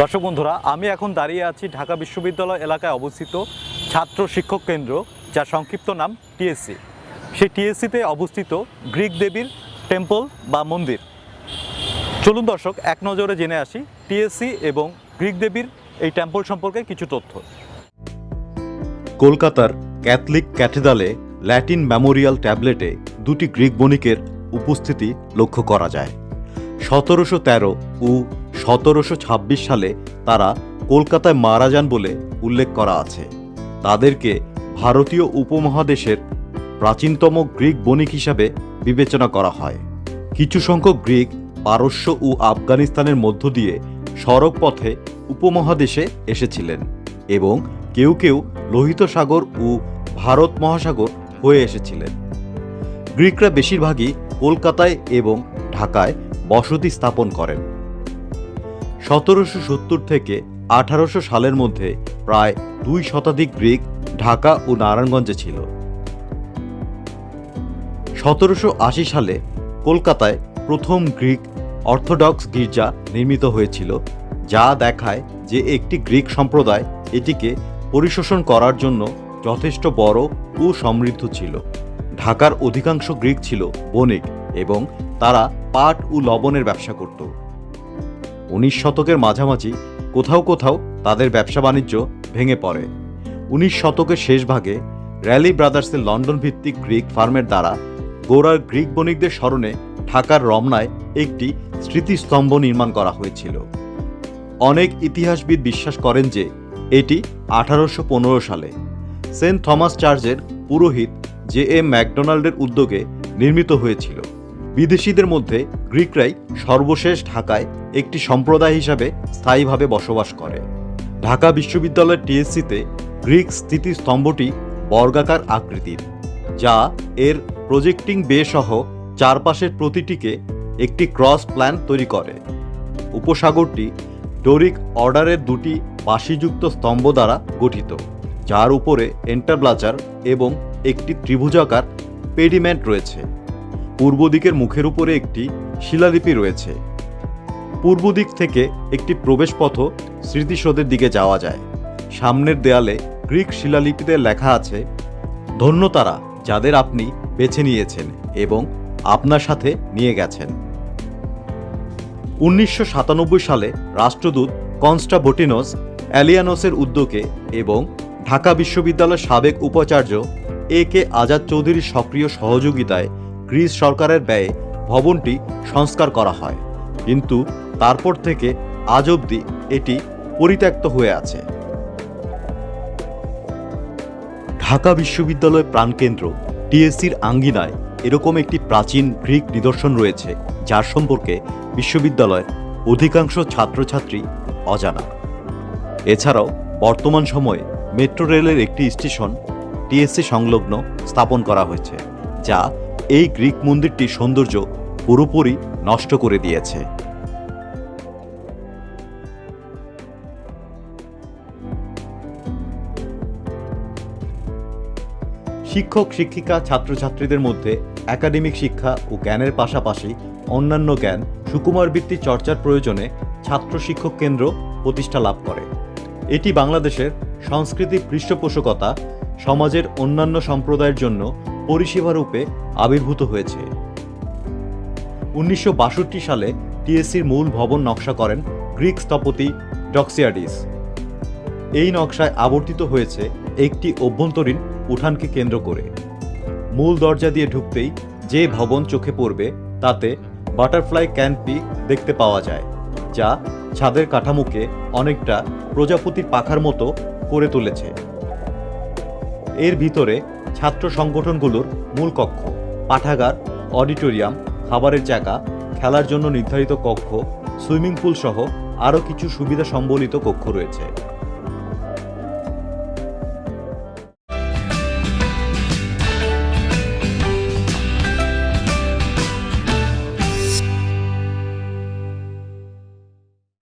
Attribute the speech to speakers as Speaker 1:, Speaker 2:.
Speaker 1: দর্শক বন্ধুরা, আমি এখন দাঁড়িয়ে আছি ঢাকা বিশ্ববিদ্যালয় এলাকায় অবস্থিত ছাত্র শিক্ষক কেন্দ্র, যার সংক্ষিপ্ত নাম টিএসসি। সেই টিএসসিতে অবস্থিত গ্রিক দেবীর টেম্পল বা মন্দির। চলুন দর্শক, এক নজরে জেনে আসি টিএসসি এবং গ্রিক দেবীর এই টেম্পল সম্পর্কে কিছু তথ্য।
Speaker 2: কলকাতার ক্যাথলিক ক্যাথেড্রালে ল্যাটিন মেমোরিয়াল ট্যাবলেটে দুটি গ্রিক বণিকের উপস্থিতি লক্ষ্য করা যায়। সতেরোশো তেরো ও সতেরোশো ছাব্বিশ সালে তারা কলকাতায় মারা যান বলে উল্লেখ করা আছে। তাদেরকে ভারতীয় উপমহাদেশের প্রাচীনতম গ্রিক বণিক হিসাবে বিবেচনা করা হয়। কিছু সংখ্যক গ্রিক, পারস্য ও আফগানিস্তানের মধ্য দিয়ে সড়ক পথে উপমহাদেশে এসেছিলেন এবং কেউ কেউ লোহিত সাগর ও ভারত মহাসাগর হয়ে এসেছিলেন। গ্রিকরা বেশিরভাগই কলকাতায় এবং ঢাকায় বসতি স্থাপন করেন। সতেরোশো সত্তর থেকে আঠারোশো সালের মধ্যে প্রায় দুই শতাধিক গ্রিক, ঢাকা ও নারায়ণগঞ্জে ছিল। সতেরোশো আশি সালে কলকাতায় প্রথম গ্রিক অর্থোডক্স গির্জা নির্মিত হয়েছিল, যা দেখায় যে একটি গ্রিক সম্প্রদায় এটিকে পরিশোষণ করার জন্য যথেষ্ট বড় ও সমৃদ্ধ ছিল। ঢাকার অধিকাংশ গ্রিক ছিল বণিক এবং তারা পাট ও লবণের ব্যবসা করত। উনিশ শতকের মাঝামাঝি কোথাও কোথাও তাদের ব্যবসা বাণিজ্য ভেঙে পড়ে। উনিশ শতকের শেষ ভাগে র্যালি ব্রাদার্সের লন্ডন ভিত্তিক গ্রিক ফার্মের দ্বারা গোড়ার গ্রিক বণিকদের স্মরণে ঢাকার রমনায় একটি স্মৃতিস্তম্ভ নির্মাণ করা হয়েছিল। অনেক ইতিহাসবিদ বিশ্বাস করেন যে এটি আঠারোশো পনেরো সালে সেন্ট থমাস চার্চের পুরোহিত জে এম ম্যাকডোনাল্ডের উদ্যোগে নির্মিত হয়েছিল। বিদেশিদের মধ্যে গ্রিকরাই সর্বশেষ ঢাকায় একটি সম্প্রদায় হিসাবে স্থায়ীভাবে বসবাস করে। ঢাকা বিশ্ববিদ্যালয়ের টিএসসিতে গ্রিক স্থিতিস্তম্ভটি বর্গাকার আকৃতির, যা এর প্রজেক্টিং বে সহ চারপাশের প্রতিটিকে একটি ক্রস প্ল্যান তৈরি করে। উপসাগরটি ডোরিক অর্ডারের দুটি বাসিযুক্ত স্তম্ভ দ্বারা গঠিত, যার উপরে এন্টারব্লাচার এবং একটি ত্রিভুজাকার পেডিমেন্ট রয়েছে। পূর্ব দিকের মুখের উপরে একটি শিলালিপি রয়েছে। পূর্ব দিক থেকে একটি প্রবেশপথ স্মৃতিসৌধের দিকে যাওয়া যায়। সামনের দেয়ালে গ্রিক শিলালিপিতে লেখা আছে ধন্য তারা যাদের আপনি বেছে নিয়েছেন এবং আপনার সাথে নিয়ে গেছেন। উনিশশো সাতানব্বই সালে রাষ্ট্রদূত কনস্টাবোটিনোস অ্যালিয়ানোসের উদ্যোগে এবং ঢাকা বিশ্ববিদ্যালয়ের সাবেক উপাচার্য এ কে আজাদ চৌধুরীর সক্রিয় সহযোগিতায় গ্রিস সরকারের ব্যয়ে ভবনটি সংস্কার করা হয়। কিন্তু তারপর থেকে আজ অবধি এটি পরিত্যক্ত হয়ে আছে। ঢাকা বিশ্ববিদ্যালয় প্রাণকেন্দ্র, টিএসসির আঙ্গিনায় এরকম একটি প্রাচীন গ্রিক নিদর্শন রয়েছে, যার সম্পর্কে বিশ্ববিদ্যালয়ের অধিকাংশ ছাত্রছাত্রী অজানা। এছাড়াও বর্তমান সময়ে মেট্রো রেলের একটি স্টেশন টিএসসি সংলগ্ন স্থাপন করা হয়েছে, যা এই গ্রিক মন্দিরটির সৌন্দর্য পুরোপুরি নষ্ট করে দিয়েছে। শিক্ষক, শিক্ষিকা, ছাত্রছাত্রীদের মধ্যে একাডেমিক শিক্ষা ও জ্ঞানের পাশাপাশি অন্যান্য জ্ঞান, সুকুমার বৃত্তি চর্চার প্রয়োজনে ছাত্র শিক্ষক কেন্দ্র প্রতিষ্ঠা লাভ করে। এটি বাংলাদেশের সংস্কৃতি পৃষ্ঠপোষকতা, সমাজের অন্যান্য সম্প্রদায়ের জন্য পরিষেবা রূপে আবির্ভূত হয়েছে। উনিশশো বাষট্টি সালে টিএসসির মূল ভবন নকশা করেন গ্রিক স্থপতি ডক্সিয়াডিস। এই নকশায় আবর্তিত হয়েছে একটি অভ্যন্তরীণ উঠানকে কেন্দ্র করে। মূল দরজা দিয়ে ঢুকতেই যে ভবন চোখে পড়বে তাতে বাটারফ্লাই ক্যানপি দেখতে পাওয়া যায়, যা ছাদের কাঠামোকে অনেকটা প্রজাপতির পাখার মতো করে তুলেছে। এর ভিতরে ছাত্র সংগঠনগুলোর মূল কক্ষ, পাঠাগার, অডিটোরিয়াম, খাবারের জায়গা খেলার জন্য নির্ধারিত কক্ষ, সুইমিং পুল সহ আরও কিছু সুবিধা সম্বলিত কক্ষ রয়েছে।